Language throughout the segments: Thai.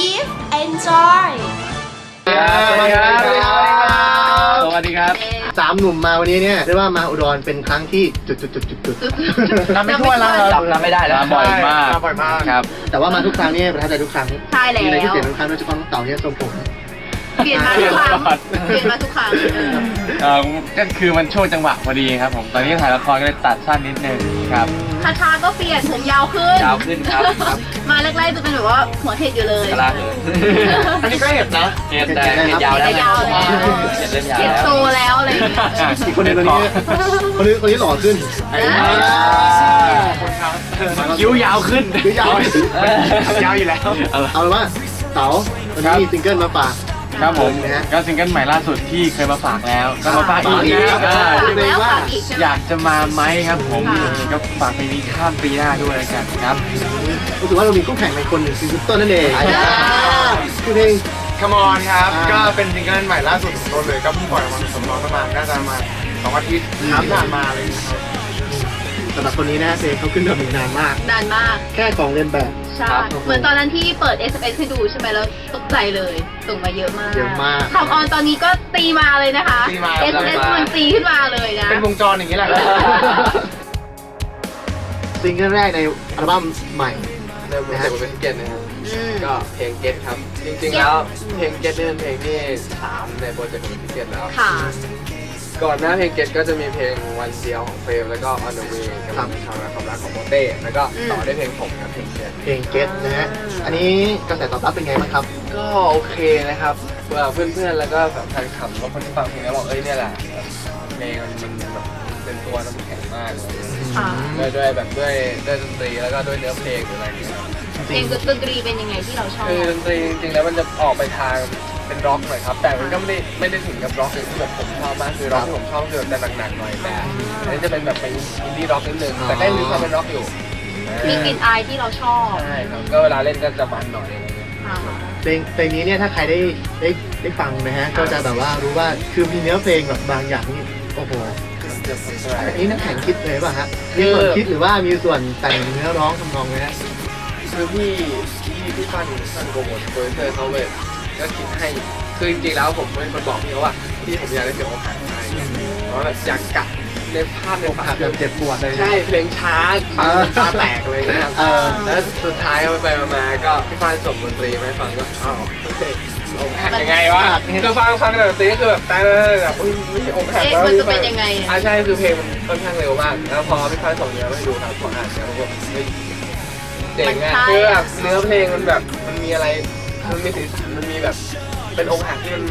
Give enjoy สวัสดีครับสวัสดีครับ สวัสดีครับสามหนุ่มมาวันนี้เนี่ยเรียกว่ามาอุดรเป็นครั้งที่จุดจุดจุดจุดจุดจำไม่ทั่วแล้วเหรอ จำจำไม่ได้แล้วมาบ่อยมาก มาบ่อยมาก ครับ แต่ว่ามาทุกครั้งเนี่ยประทับใจทุกครั้งใช่แล้วมีอะไรที่เปลี่ยนทุกครั้งโดยเฉพาะน้องเต่าเนี่ยทรงผม เปลี่ยนมาทุกครั้งเปลี่ยนมาทุกครั้งเออเอ่อก็คือมันช่วงจังหวะพอดีครับผมตอนนี้ถ่ายละครก็เลยตัดสั้นนิดนึงครับ คาชาก็เปลี่ยนผมยาวขึ้นยาวขึ้นครับครับ มาแรกๆจะเป็นแบบว่าหัวเทศอยู่เลยกระลาเลยอันนี้ก็เห็นนะเห็นแต่เห็นยาวแล้วเห็นยาวแล้วเห็นเล่มยาวเห็นแล้ว โตแล้วอะไรอย่างเงี้ยอีกคนหนึงคนนี้คนนี้คนนี้หล่อขึ้นไอ้คิ้วยาวขึ้น คิ้วยาวยาวอยู่แล้ว เอาเป็นว่าเต๋าวันนี้มีซิงเกิลมาฝาก ครับผมนะฮะ ก็ซิงเกิลใหม่ล่าสุดที่เคยมาฝากแล้ว ก็มาฝากอีกนะฝากอีกอ่าฝากแล้วฝากอีกใช่ไหมอยากจะมาไหมครับผมค่ะก็ฝากเพลงนี้ข้ามปีหน้าด้วยแล้วกันครับ รู้สึกว่าเรามีคู่แข่งในคนหนึ่งคือต้นนั่นเองคือเพลงคมอนครับ อ่า ก็เป็นซิงเกิลใหม่ล่าสุดของต้นเลยก็เพิ่งปล่อยออกมาสมร้องประมาณน่าจะประมาณสองอาทิตย์ถามผ่านมาอะไรอย่างเลยครับ สำหรับคนนี้นะเพลงเขาขึ้นแบบนานมาก นานมาก แค่ของเรียนแบบ ใช่ครับเหมือนตอนนั้นที่เปิด s อ s ให้ดูใช่ไหมแล้วตกใจเลยส่งมาเยอะมากเยอะมากคำออนตอนนี้ก็ตีมาเลยนะคะ ตีมา s อ s มันตีขึ้นมาเลยนะ เป็นวงจรอย่างนี้แหละซิงเกิลแรกในอัลบั้มใหม่ เริ่มรู้สึกว่าเป็นเก็ตนะครับอืมก็เพลงเก็ตครับ จริงๆแล้วเพลงเก็ตนี่เป็นเพลงที่สามในโปรเจกต์ของพี่เก็ตแล้วค่ะ ก่อนหน้าเพลงเก็ตก็จะมีเพลงวันเดียวของเฟรมแล้วก็ On the Way กับครับชาวนาความรักของโมเต้แล้วก็ต่อด้วยเพลงผมครับเพลงเก็ตเพลงเก็ตนะฮะ อันนี้กระแสตอบรับเป็นไงบ้างครับ ก็โอเคนะครับเอ่อเพื่อนๆแล้วก็แบบแฟนคลับแล้วคนที่ฟังเพลงแล้วบอกเอ้ยเนี่ยแหละแบบเพลงมันมันแบบเป็นตัวน้ำแข็งมากเลยค่ะด้วยด้วยแบบด้วยด้วยดนตรีแล้วก็ด้วยเนื้อเพลงหรืออะไรอย่างเงี้ยครับ เพลงดนตรีเป็นยังไงที่เราชอบ คือดนตรีจริงๆแล้วมันจะออกไปทางเป็นร็อกหน่อยครับ แต่มันก็ไม่ได้ไม่ได้ถึงกับร็อกที่แบบผมชอบมากคือร็อกที่ผมชอบคือแบบจะหนักๆหน่อยแต่อันนี้จะเป็นแบบเป็นอินดี้ร็อกนิดนึงแต่ก็ยังมีความเป็นร็อกอยู่มีกลิ่นอายที่เราชอบใช่ครับก็เวลาเล่นก็จะมันหน่อยอะไรเงี้ย ค่ะเพลงเพลงนี้เนี่ยถ้าใครได้ได้ได้ฟังนะฮะก็จะแบบว่ารู้ว่าคือมีเนื้อเพลงแบบบางอย่างนี่โอ้โหอันนี้น้ำแข็งคิดเลยป่ะฮะมีส่วนคิดหรือว่ามีส่วนแต่งเนื้อร้องทำนองไหมฮะ คือพี่พี่พี่ฟันฟันโปรโมทโปรดิวเซอร์เขาเลยก็คิดให้คือจริงๆแล้วผมเป็นคนบอกพี่เขาว่าพี่ผมอยากได้เสียงอกหักอะไรเงี้ยเพราะแบบอยากกัดในภาพในอกฝัหันกแบบเจ็บปวดเลย ใช่เพลงช้าฟังตาแตกเลยนะครับเออ แล้วสุดท้ายเอาไปๆมาๆก็พี่ฟานส่งดนตรีมาให้ฟังก็อ้าวเฮ้ยอกหักยังไงวะคือฟังฟังแต่ดนตรีก็คือแบบตายเลยแบบอุ้ยไม่ใช่อกหักเอ๊ะแล้ว มันจะเป็นยังไงอ่าใช่คือเพลงมันค่อนข้างเร็วมาก แล้วพอพี่ฟานส่งเนื้อมาให้ดูครับพออ่านเนี่ยมันก็เฮ้ย เจ๋งอะคือแบบเนื้อเพลงมันแบบมันมีอะไร มันมีสีสันมันมีแบบ เป็นอกหักที่มัน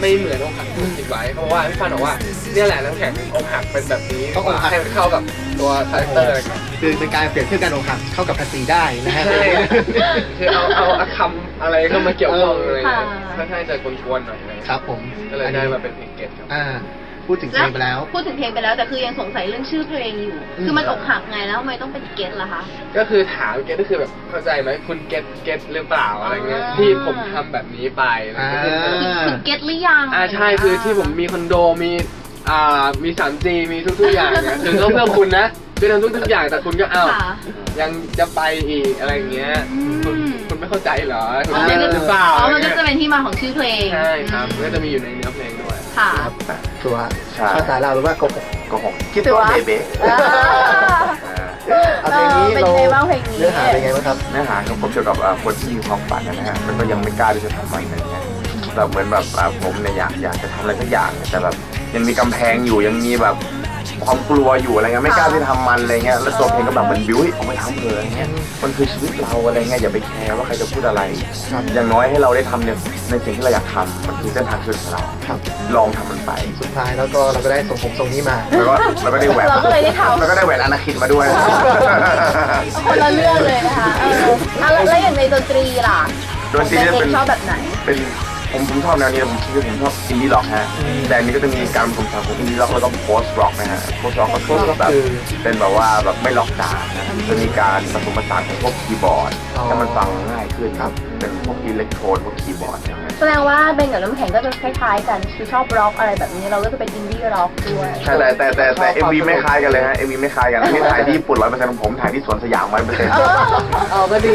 ไม่เหมือนอกหักที่ผมคิดไว้เพราะว่าพี่ฟานบอกว่าเนี่ยแหละน้ำแข็งอกหักเป็นแบบนี้ต้องอกหัก ให้มันเข้ากับตัวคาแรคเตอร์อะไรกันคือเป็นการเปรียบเทียบการอกหักเข้ากับภาษีได้นะฮะ ใช่คือเอาเอาเอาคำอะไรเข้ามาเกี่ยวข้องอะไรค่ะ ค่อนข้างจะกวนๆหน่อยอะไรครับผมก็เลยได้มาเป็นเพลงเก็ตครับ อ่า พูดถึงเพลงไปแล้ว พูดถึงเพลงไปแล้วแต่คือยังสงสัยเรื่องชื่อเพลงอยู่อืมคือมันอกหักไงแล้วทำไมต้องเป็นเก็ตล่ะคะ ก็คือถามเก็ตก็คือแบบเข้าใจไหมคุณเก็ตเก็ตหรือเปล่าอะไรเงี้ยอ่าที่ผมทำแบบนี้ไปอะไรเงี้ยอ่าคุณเก็ตหรือยังอ่าใช่คือที่ผมมีคอนโดมีอ่ามี 3G มีทุกๆอย่างเนี่ยคือก็เพื่อคุณนะคือทำทุกๆอย่างแต่คุณก็เอ้าค่ะยังจะไปอีกอะไรเงี้ยคุณอืมคุณไม่เข้าใจเหรอคุณอ๋อเก็ตหรือเปล่าอ๋ออะไรมันก็เงี้ยจะเป็นที่มาของชื่อเพลงใช่ครับมันก็จะมีอยู่ในเนื้อเพลงด้วยค่ะครับ ตัวใช่ภาษาเราวหรือว่าโกหกโกหกคิดว่าเบเบ้อ่าเอาเพลงนี้เป็นเราไงบ้างเพลงนี้ เนื้อหาเป็นไงบ้างครับ เนื้อหาก็เกี่ยวกับเอ่อคนที่มีความฝันนะฮะมันก็ยังไม่กล้าที่จะทำมันอะไรเงี้ยแบบเหมือนแบบอ่าผมเนี่ยอยากอยากจะทำอะไรสักอย่าง แต่แบบยังมีกำแพงอยู่ยังมีแบบ ความกลัวอยู่อะไรเงี้ยไม่กล้าที่จะทำมันอะไรเงี้ยแล้วตัวเพลงก็แบบมันบิ้วให้ออกไปทำเลยอะไรเงี้ยมันคือชีวิตเราอะไรเงี้ยอย่าไปแคร์ว่าใครจะพูดอะไรครับอย่างน้อยให้เราได้ทำเนี่ยในสิ่งที่เราอยากทำมันคือเส้นทางชีวิตของเราครับ ลองทำมันไป สุดท้ายแล้วก็เราก็ได้ส่งผมทรงนี้มา แล้วก็แล้วก็ได้แหวนเราก็เลยได้ทำ แล้วก็ได้แหวนอนาคินมาด้วย คนละเรื่องเลยนะคะเอออะแล้วแล้วอย่างในดนตรีล่ะดนตรีเนี่ยขเป็องนชอบแบบไหน เป็น ผมผมชอบแนวนี้ผมคิดว่าผมชอบอินดี้ร็อกฮะแต่อันนี้ก็จะมีการผสมผสานของอินดี้ร็อกแล้วก็โพสต์ร็อกนะฮะโพสต์ร็อกก็คือ Post rock แบบคือเป็นแบบว่าแบบไม่ล็อกจ๋านะจะมีการผสมผสานของพวกคีย์บอร์ดอ๋อให้มันฟังง่ายขึ้นครับเป็นพวกอิเล็กโทรนพวกคีย์บอร์ดอย่างเงี้ยแสดงว่าเบนกับน้ำแข็งก็จะคล้ายๆกันคือชอบร็อกอะไรแบบนี้เราก็จะเป็นอินดี้ร็อกด้วยใช่แต่แต่แต่แต่เอ็มวีไม่คล้ายกันเลยฮะเอ็มวีไม่คล้ายกันอันนี้ถ่ายที่ญี่ปุ่นร้อยเปอร์เซ็นต์ของผมถ่ายที่สวนสยามร้อยเปอร์เซ็นต์เออก็ดี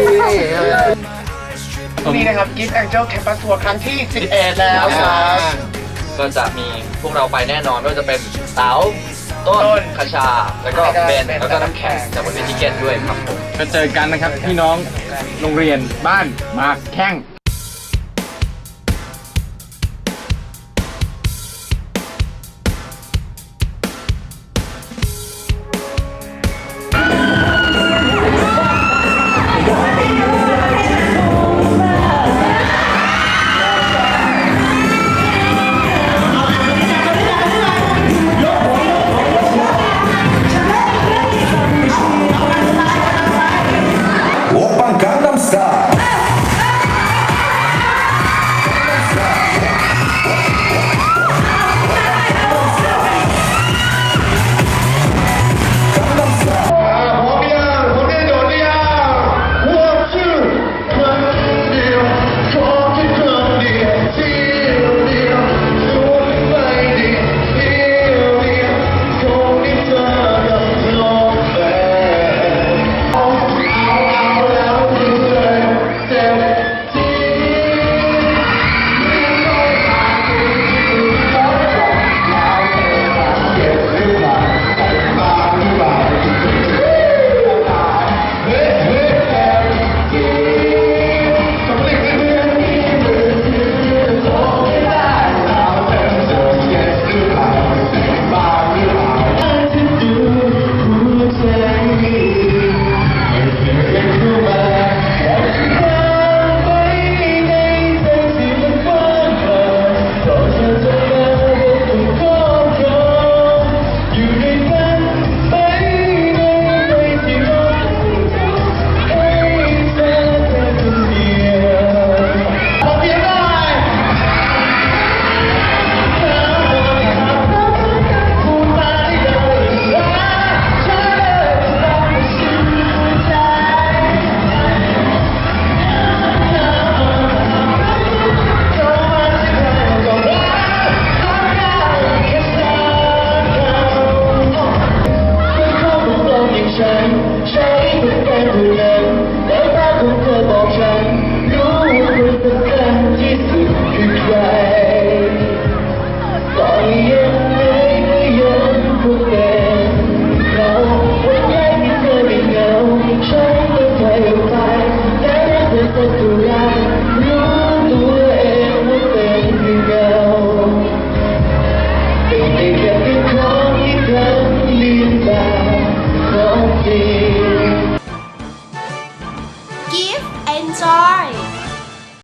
นี่นะครับ Gift Angel Campus Tour ครั้งที่ 11 แล้วครับก็จะมีพวกเราไปแน่นอนไม่ว่าจะเป็นเต๋าต้ต้นนคาชา แล้วก็แล้วก็เบนเบนแล้วก็น้ำแข็งจากบนเวทีเกตด้วยครับผม ก็เจอกันนะครับพี่น้องโรงเรียนบ้านหมากแข้ง